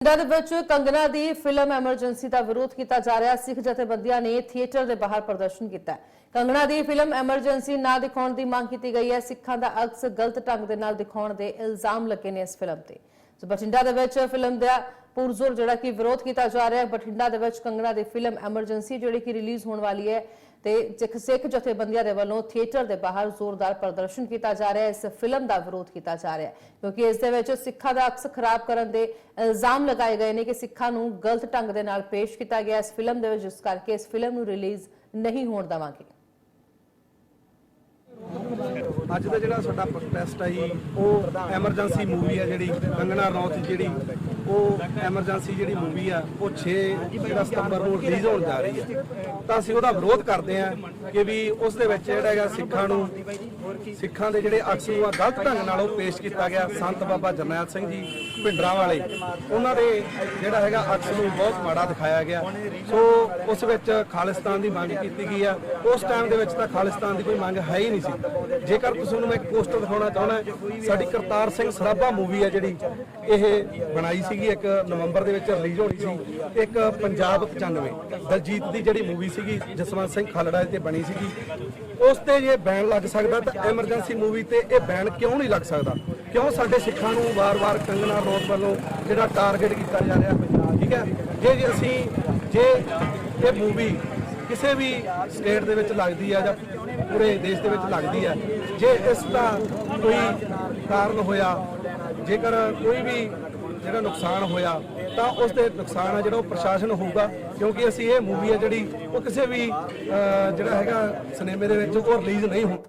ਪਿੰਡਾਂ ਦੇ ਵਿੱਚ ਕੰਗਨਾ ਦੀ ਫਿਲਮ ਐਮਰਜੈਂਸੀ ਦਾ ਵਿਰੋਧ ਕੀਤਾ ਜਾ ਰਿਹਾ, ਸਿੱਖ ਜਥੇਬੰਦੀਆਂ ਨੇ ਥੀਏਟਰ ਦੇ ਬਾਹਰ ਪ੍ਰਦਰਸ਼ਨ ਕੀਤਾ ਹੈ। ਕੰਗਨਾ ਦੀ ਫਿਲਮ ਐਮਰਜੈਂਸੀ ਨਾ ਦਿਖਾਉਣ ਦੀ ਮੰਗ ਕੀਤੀ ਗਈ ਹੈ ਸਿੱਖਾਂ ਦਾ ਅਕਸ ਗਲਤ ਢੰਗ ਦੇ ਨਾਲ ਦਿਖਾਉਣ ਦੇ ਇਲਜ਼ਾਮ ਲੱਗੇ ਨੇ ਇਸ ਫਿਲਮ ਤੇ ਸੋ ਬਠਿੰਡਾ ਦੇ ਵਿੱਚ ਫਿਲਮ ਦਾ ਪੁਰਜ਼ੋਰ ਜਿਹੜਾ ਕਿ ਵਿਰੋਧ ਕੀਤਾ ਜਾ ਰਿਹਾ ਹੈ। ਬਠਿੰਡਾ ਦੇ ਵਿੱਚ ਕੰਗਨਾ ਦੀ ਫਿਲਮ ਐਮਰਜੈਂਸੀ ਜਿਹੜੀ ਕਿ ਰਿਲੀਜ਼ ਹੋਣ ਵਾਲੀ ਹੈ ਤੇ ਸਿੱਖ ਜਥੇਬੰਦੀਆਂ ਦੇ ਵੱਲੋਂ ਥੀਏਟਰ ਦੇ ਬਾਹਰ ਜ਼ੋਰਦਾਰ ਪ੍ਰਦਰਸ਼ਨ ਕੀਤਾ ਜਾ ਰਿਹਾ ਹੈ। ਇਸ ਫਿਲਮ ਦਾ ਵਿਰੋਧ ਕੀਤਾ ਜਾ ਰਿਹਾ ਹੈ ਕਿਉਂਕਿ ਇਸ ਦੇ ਵਿੱਚ ਸਿੱਖਾਂ ਦਾ ਅਕਸ ਖਰਾਬ ਕਰਨ ਦੇ ਇਲਜ਼ਾਮ ਲਗਾਏ ਗਏ ਨੇ ਕਿ ਸਿੱਖਾਂ ਨੂੰ ਗਲਤ ਢੰਗ ਦੇ ਨਾਲ ਪੇਸ਼ ਕੀਤਾ ਗਿਆ ਇਸ ਫਿਲਮ ਦੇ ਵਿੱਚ, ਜਿਸ ਕਰਕੇ ਇਸ ਫਿਲਮ ਨੂੰ ਰਿਲੀਜ਼ ਨਹੀਂ ਹੋਣ ਦੇਵਾਂਗੇ। ਅੱਜ ਦਾ ਜਿਹੜਾ ਸਾਡਾ ਪ੍ਰੋਟੈਸਟ ਹੈ ਉਹ ਐਮਰਜੈਂਸੀ ਮੂਵੀ ਹੈ ਜਿਹੜੀ ਕੰਗਣਾ ਰਣੌਤ ਜਿਹੜੀ ਉਹ ਐਮਰਜੈਂਸੀ ਜਿਹੜੀ ਮੂਵੀ ਆ, ਉਹ 6 ਜਿਹੜਾ ਸਤੰਬਰ ਨੂੰ ਰਿਲੀਜ਼ ਹੋਣ ਜਾ ਰਹੀ ਹੈ ਤਾਂ ਅਸੀਂ ਉਹਦਾ ਵਿਰੋਧ ਕਰਦੇ ਹਾਂ ਕਿ ਵੀ ਉਸ ਦੇ ਵਿੱਚ ਜਿਹੜਾ ਹੈਗਾ ਸਿੱਖਾਂ ਨੂੰ, ਸਿੱਖਾਂ ਦੇ ਜਿਹੜੇ ਅਕਸ ਨੂੰ ਆ, ਗਲਤ ਢੰਗ ਨਾਲ ਉਹ ਪੇਸ਼ ਕੀਤਾ ਗਿਆ, ਸੰਤ ਬਾਬਾ ਜਰਨੈਲ ਸਿੰਘ ਜੀ ਭਿੰਡਰਾਂ ਵਾਲੇ। ਉਹਨਾਂ ਦੇ ਜਿਹੜਾ ਹੈਗਾ ਅਕਸ ਨੂੰ ਬਹੁਤ ਮਾੜਾ ਦਿਖਾਇਆ ਗਿਆ। ਸੋ ਉਸ ਵਿੱਚ ਖਾਲਿਸਤਾਨ ਦੀ ਮੰਗ ਕੀਤੀ ਗਈ ਆ। ਉਸ ਟਾਈਮ ਦੇ ਵਿੱਚ ਤਾਂ ਖਾਲਿਸਤਾਨ ਦੀ ਕੋਈ ਮੰਗ ਹੈ ਹੀ ਨਹੀਂ ਸੀ। ਜੇਕਰ ਤੁਸੀਂ ਨੂੰ ਮੈਂ ਇੱਕ ਪੋਸਟਰ ਦਿਖਾਉਣਾ ਚਾਹੁੰਦਾ, ਸਾਡੀ ਕਰਤਾਰ ਸਿੰਘ ਸਰਾਭਾ ਮੂਵੀ ਹੈ ਜਿਹੜੀ, ਇਹ ਬਣਾਈ ਸੀ ਸੀਗੀ ਇੱਕ ਨਵੰਬਰ ਦੇ ਵਿੱਚ ਰਿਲੀਜ਼ ਹੋਣੀ ਸੀ, ਇੱਕ ਪੰਜਾਬ 95 ਦਲਜੀਤ ਦੀ ਜਿਹੜੀ ਮੂਵੀ ਸੀਗੀ, ਜਸਵੰਤ ਸਿੰਘ ਖਾਲੜਾ ਤੇ ਬਣੀ ਸੀਗੀ, ਉਸ ਤੇ ਜੇ ਬੈਨ ਲੱਗ ਸਕਦਾ ਤਾਂ ਐਮਰਜੈਂਸੀ ਮੂਵੀ ਤੇ ਇਹ ਬੈਨ ਕਿਉਂ ਨਹੀਂ ਲੱਗ ਸਕਦਾ? ਕਿਉਂ ਸਾਡੇ ਸਿੱਖਾਂ ਨੂੰ ਵਾਰ-ਵਾਰ ਕੰਗਣਾ ਰੋਡ ਵੱਲੋਂ ਜਿਹੜਾ ਟਾਰਗੇਟ ਕੀਤਾ ਜਾ ਰਿਹਾ ਠੀਕ ਹੈ? ਜੇ ਜੇ ਅਸੀਂ, ਜੇ ਇਹ ਮੂਵੀ ਕਿਸੇ ਵੀ ਸਟੇਟ ਦੇ ਵਿੱਚ ਲੱਗਦੀ ਹੈ ਜਾਂ ਪੂਰੇ ਦੇਸ਼ ਦੇ ਵਿੱਚ ਲੱਗਦੀ ਹੈ, ਜੇ ਇਸ ਦਾ ਕੋਈ ਕਾਰਨ ਹੋਇਆ, ਜੇਕਰ ਕੋਈ ਵੀ ਜਿਹੜਾ ਨੁਕਸਾਨ ਹੋਇਆ, ਤਾਂ ਉਸ ਦੇ ਨੁਕਸਾਨ ਆ ਜਿਹੜਾ ਉਹ ਪ੍ਰਸ਼ਾਸਨ ਹੋਊਗਾ, ਕਿਉਂਕਿ ਅਸੀਂ ਇਹ ਮੂਵੀ ਹੈ ਜਿਹੜੀ, ਉਹ ਕਿਸੇ ਵੀ ਜਿਹੜਾ ਹੈਗਾ ਸਿਨੇਮੇ ਦੇ ਵਿੱਚ ਉਹ ਰਿਲੀਜ਼ ਨਹੀਂ ਹੋ